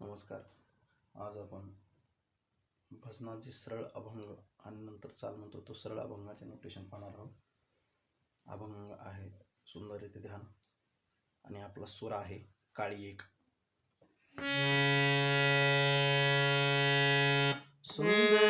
नमस्कार. आज आपण भजनाचे सरळ अभंग आणि नंतर चाल म्हणतो तो सरळ अभंगाचे नोटेशन पाहणार आहोत. अभंग आहे सुंदर येते ध्यान आणि आपला स्वर आहे काळी एक. सुंदर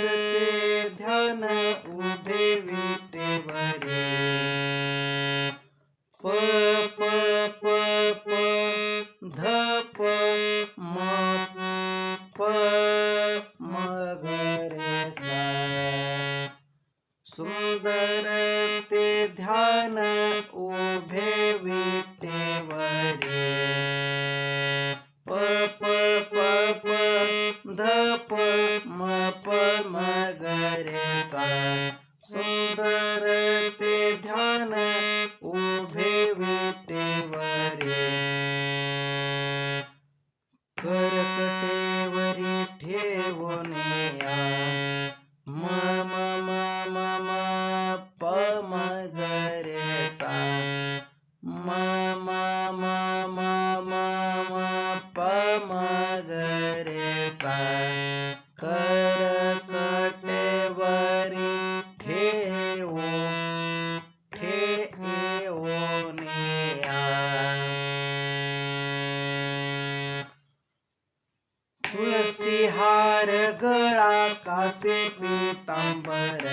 हार गळा कासे पीतांबर।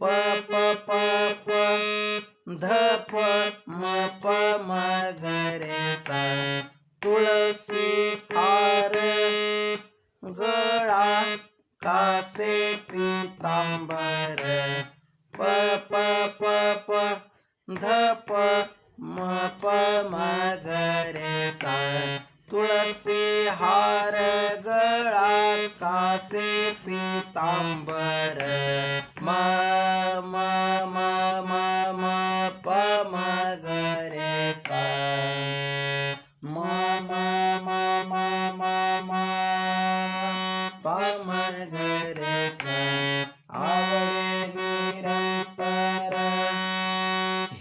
प प प प, ध, प, म प, म, ग, रे, सा। तुळसी हार गळा कासे पीतांबर। प प प प, ध, प, म प, म, ग, रे, सा। तुळसी हार असे पितांबर म म म म म प म ग रे सा म म म म म म प म ग रे सा आवडे निरंतर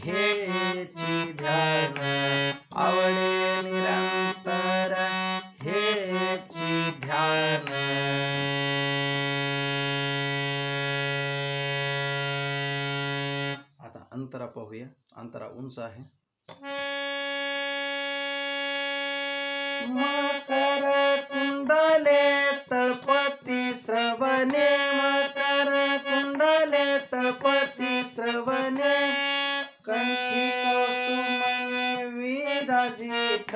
हेची ध्यान आवडे निरंतर पाहूया अंतरा उंच आहे मकर कुंडले तळपती श्रवणे, मकर कुंडले तळपती श्रवणे। कंठी कौस्तुमने विराजित।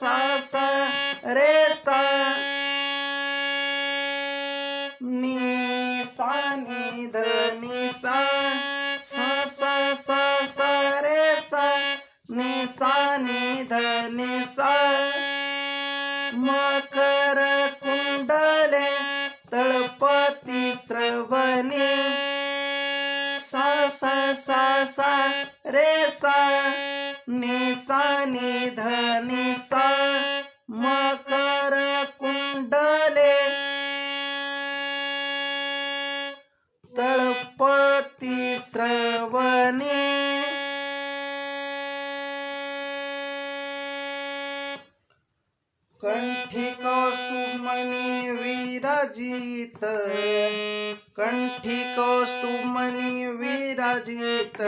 सा सा रे सा नी सा नी ध नी सा सा सा सा सा रे सा नी सा नी ध नी सा मकर कुंडले तळपती श्रवणी सा सा सा सा रे सा नी सा नी ध निसा मकर कुंडले. तळपती श्रवणे. कंठी कौस्तुमनी विराजित. कंठी कौस्तुमनी विराजित.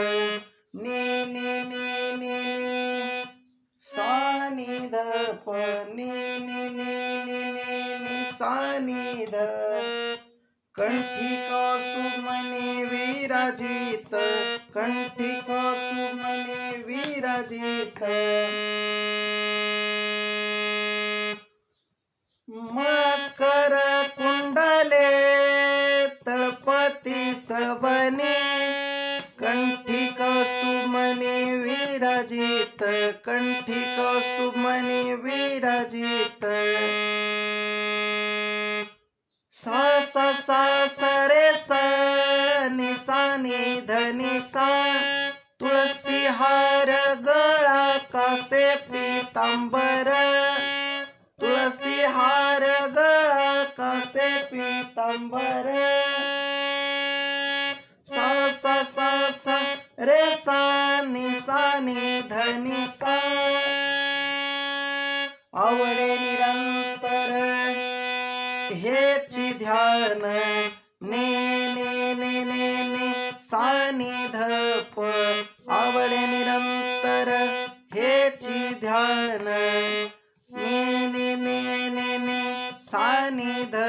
नी नी नी नी, नी, नी. सानिध प नि नि नि नि नि नि सा नि ध कंठी कौस्तुमनी विराजित कंठी कौस्तुमनी विराजित. मकर कुंडले तळपती श्रवणे विराजित कंठी कौस्तुमनी विराजित। सा सा सा सरे सा नि सा नि सा तुळसी हार गळा कसे पितांबर रे सा नि सा नि धनी सा आवडे निरंतर हेची ध्यान ने ने ने ने ने सा नि ध प आवडे निरंतर हेची ध्यान ने ने ने ने ने सा नि ध